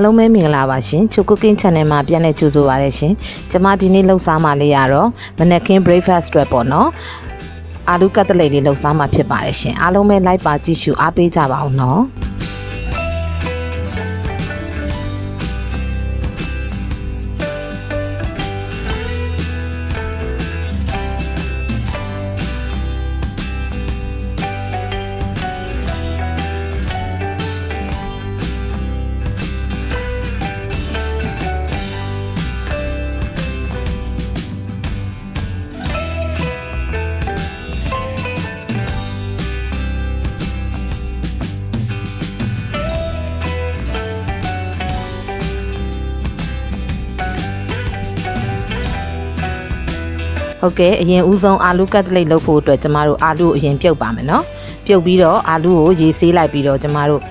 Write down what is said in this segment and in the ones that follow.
အားလုံးပဲမင်္ဂလာပါရှင်ချိုကုကင်း channel မှာပြန်လည်ကြိုဆိုပါရရှင်ကျမဒီနေ့လှုပ်ရှားမှလေးရတော့မနက်ခင်း breakfast အတွက်ပေါ့နော်အာလူကတ်တလိတ်လေးလှုပ်ရှားမှဖြစ်ပါတယ်ရှင်အားလုံးပဲ like ပါကြည့်ရှုအားပေးကြပါအောင်နော် ဟုတ်ကဲ့အရင်ဦးဆုံးအာလူကတ်တလိတ်လုပ်ဖို့အတွက်ကျမတို့အာလူကိုအရင်ပြုတ်ပါမယ်နော်ပြုတ်ပြီးတော့အာလူကိုရေဆေးလိုက်ပြီးတော့ကျမတို့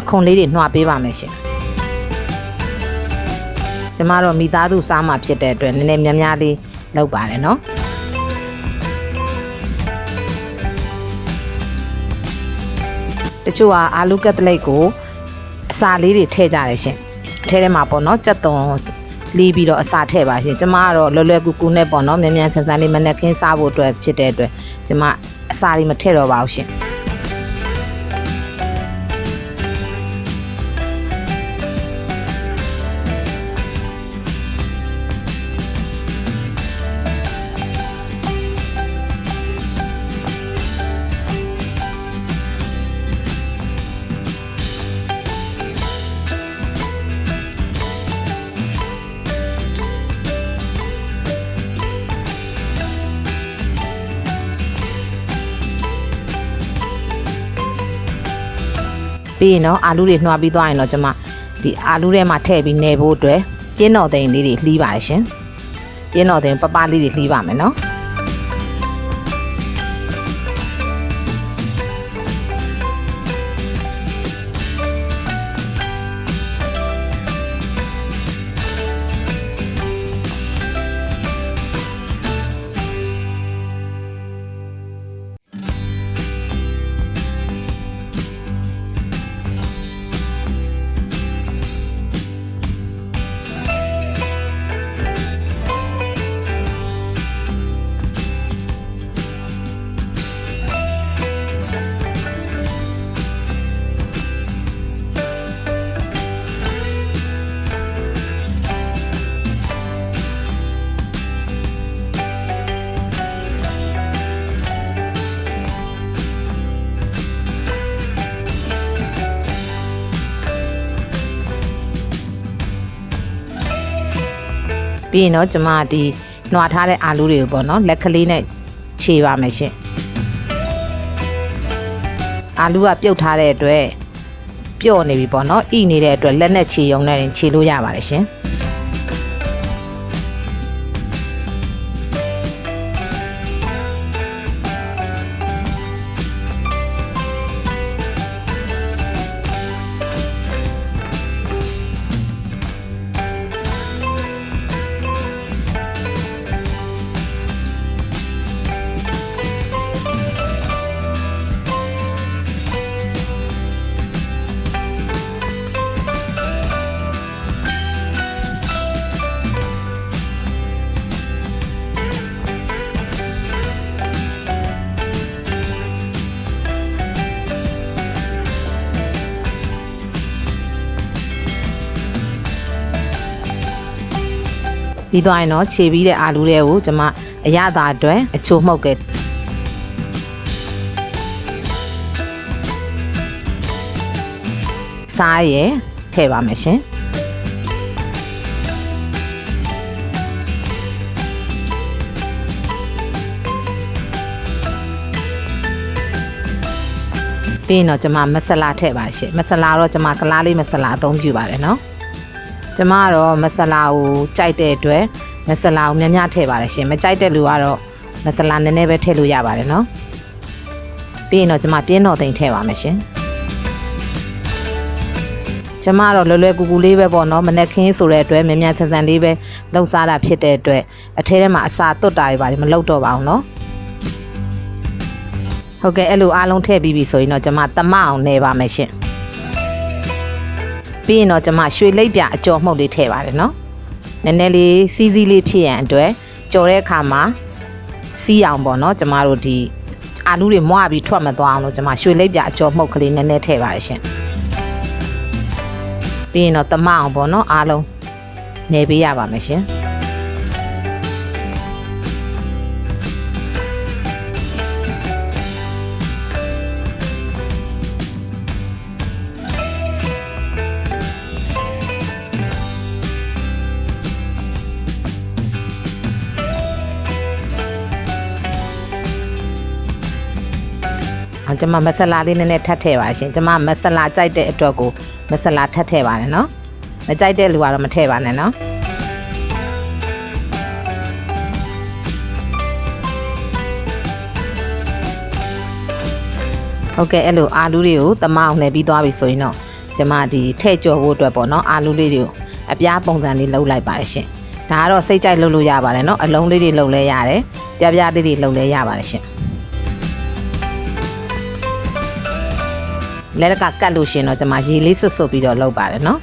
အခွန်လေးတွေနှွာပေးပါမယ်ရှင်ကျမတို့မိသားစုစားမှဖြစ်တဲ့အတွက်နည်းနည်းများများလေးလုပ်ပါတယ်နော်တချို့ကအာလူကတ်တလိတ်ကိုအစာလေးတွေထည့်ကြတယ်ရှင်အထဲထဲမှာပေါ့နော်ကြက်သွန် လီးပြီးတော့အစာထည့်ပါရှင်ကျမကတော့လွယ်လွယ်ကူကူနဲ့ပေါ့နော်မြန်မြန်ဆန်ဆန်လေးမနဲ့ခင်းစားဖို့အတွက်ဖြစ်တဲ့အတွက်ကျမအစာတွေမထည့်တော့ပါဘူးရှင် ပြီးရင်တော့အာလူတွေနှွားပြီးသွားရင်တော့ကျမဒီအာလူထဲမှာထည့်ပြီးနေဖို့အတွက်ပြင်းတော်သိန်လေးတွေလှီးပါတယ်ရှင်ပြင်းတော်သိန်ပပလေးတွေလှီးပါမယ်နော် ပြီးရင်တော့ကျမဒီနှွာထားတဲ့အာလူတွေကိုပေါ့နော်လက်ကလေးနဲ့ခြေပါမယ်ရှင်အာလူကပြုတ်ထားတဲ့အတွက်ပြော့နေပြီပေါ့နော်ဣနေတဲ့အတွက်လက်နဲ့ခြေရုံနဲ့ခြေလို့ရပါတယ်ရှင် ပြီးသွားရင်တော့ခြေပြီးတဲ့အာလူတွေကိုကျမအရသာအတွက်အချိုမှုတ်ခဲ့စားရယ်ထည့်ပါမယ်ရှင်ပြီးရင်တော့ကျွန်မမဆလာထည့်ပါရှင်မဆလာတော့ကျွန်မကလားလေးမဆလာအသုံးပြုပါတယ်နော် ကျမကတော့မဆလာကိုကြိုက်တဲ့အတွက်မဆလာကိုများများထည့်ပါတယ်ရှင်မကြိုက်တဲ့လူကတော့မဆလာနည်းနည်းပဲထည့်လို့ရပါတယ်နော်ပြီးရင်တော့ကျမပြင်းတော်သိမ့်ထည့်ပါမယ်ရှင်ကျမကတော့လွယ်လွယ်ကူကူလေးပဲပေါ့နော်မနက်ခင်းဆိုတဲ့အတွက်မြန်မြန်ဆန်ဆန်လေးပဲလှုပ်ရှားတာဖြစ်တဲ့အတွက်အထဲထဲမှာအစာတွတ်တာတွေပါတယ်မလှုပ်တော့ပါဘူးနော်ဟုတ်ကဲ့အဲ့လိုအားလုံးထည့်ပြီးပြီဆိုရင်တော့ကျမတမအောင်နေပါမယ်ရှင် ပြီးရင်တော့ကျွန်မရွှေလိပ်ပြအကြော်မှုတ်လေးထည့်ပါတယ်နော်နည်းနည်းလေးစီးစီးလေးဖြစ်ရန်အတွက်ကြော်တဲ့အခါမှာစီးအောင်ပေါ့နော်ကျွန်မတို့ဒီအာလူတွေမွားပြီးထွက်မသွားအောင်လို့ကျွန်မရွှေလိပ်ပြအကြော်မှုတ်ကလေးနည်းနည်းထည့်ပါတယ်ရှင်ပြီးရင်တော့တမအောင်ပေါ့နော်အားလုံးနေပေးရပါမယ်ရှင် ကျွန်မမဆလာလေးနည်းနည်းထပ်ထည့်ပါရှင်ကျွန်မမဆလာကြိုက်တဲ့အတွက်ကိုမဆလာထပ်ထည့်ပါတယ်နော်မကြိုက်တဲ့လူကတော့မထည့်ပါနဲ့နော်ဟုတ်ကဲ့အဲ့လိုအာလူးတွေကိုတမအောင်နဲ့ပြီးသွားပြီဆိုရင်တော့ကျွန်မဒီထဲ့ကြော်ဖို့အတွက်ပေါ့နော်အာလူးလေးတွေကိုအပြားပုံစံလေးလှုပ်လိုက်ပါတယ်ရှင်ဒါကတော့စိတ်ကြိုက်လှုပ်လို့ရပါတယ်နော်အလုံးလေးတွေလှုပ်လဲရတယ်ပြပြလေးတွေလှုပ်လဲရပါတယ်ရှင် လက်ကကတ်လို့ရှရင်တော့ကျွန်မရေလေးဆွတ်ဆွတ်ပြီးတော့လုပ်ပါတယ်နော်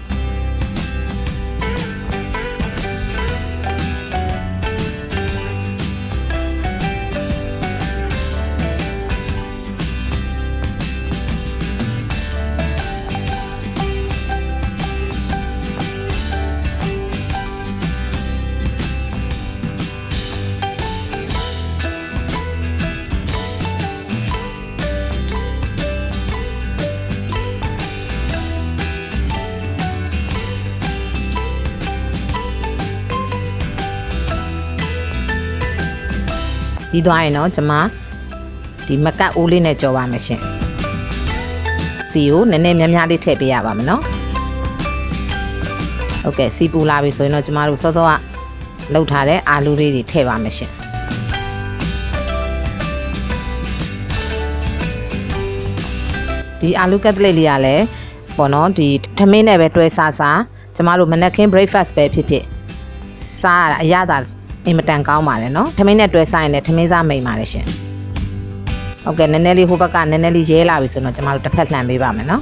ပြီးသွားရင်တော့ကျွန်မဒီမကတ်အိုးလေးနဲ့ကြော်ပါမယ်ရှင်စီကိုနည်းနည်းများများလေးထည့်ပေးရပါမယ်နော်ဟုတ်ကဲ့စီပူလာပြီဆိုရင်တော့ကျမတို့စောစောကလှုပ်ထားတဲ့အာလူလေးတွေထည့်ပါမယ်ရှင်ဒီအာလူကတ်တလေးလေးကလည်းပေါ့နော်ဒီထမင်းနဲ့ပဲတွဲစားစားကျမတို့မနက်ခင်း breakfast ပဲဖြစ်ဖြစ်စားရတာအရသာ အင်မတန်ကောင်းပါတယ်နော်ထမင်းနဲ့တွဲစားရင်လည်းထမင်းစားမိန်ပါတယ်ရှင်ဟုတ်ကဲ့နည်းနည်းလေးဟိုဘက်ကနည်းနည်းလေးရဲလာပြီဆိုတော့ကျမတို့တစ်ဖက်လှန်ပေးပါမယ်နော်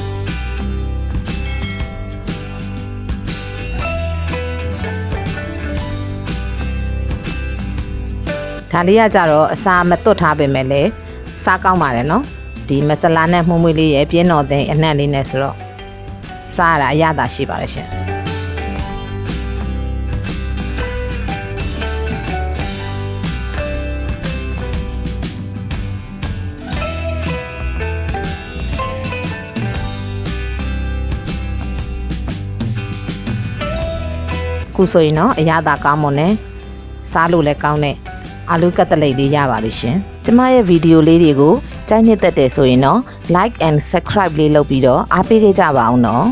ဒါလေးကကြတော့အစာမတွတ်ထားပေမဲ့လည်းစားကောင်းပါတယ်နော်ဒီမဆလာနဲ့မှုမွေးလေးရဲ့ပြင်းတော်တဲ့အနံ့လေးနဲ့ဆိုတော့စားရတာအရသာရှိပါတယ်ရှင် ခုဆိုရင်တော့အရသာကောင်းမွန်နဲ့စားလို့လည်းကောင်းတဲ့အာလူကတ်တလိတ်လေးရပါပြီရှင်ကျမရဲ့ဗီဒီယိုလေးတွေကိုကြိုက်နှစ်သက်တယ်ဆိုရင်တော့ like and subscribe လေးလုပ်ပြီးတော့အားပေးခဲ့ကြပါအောင်နော်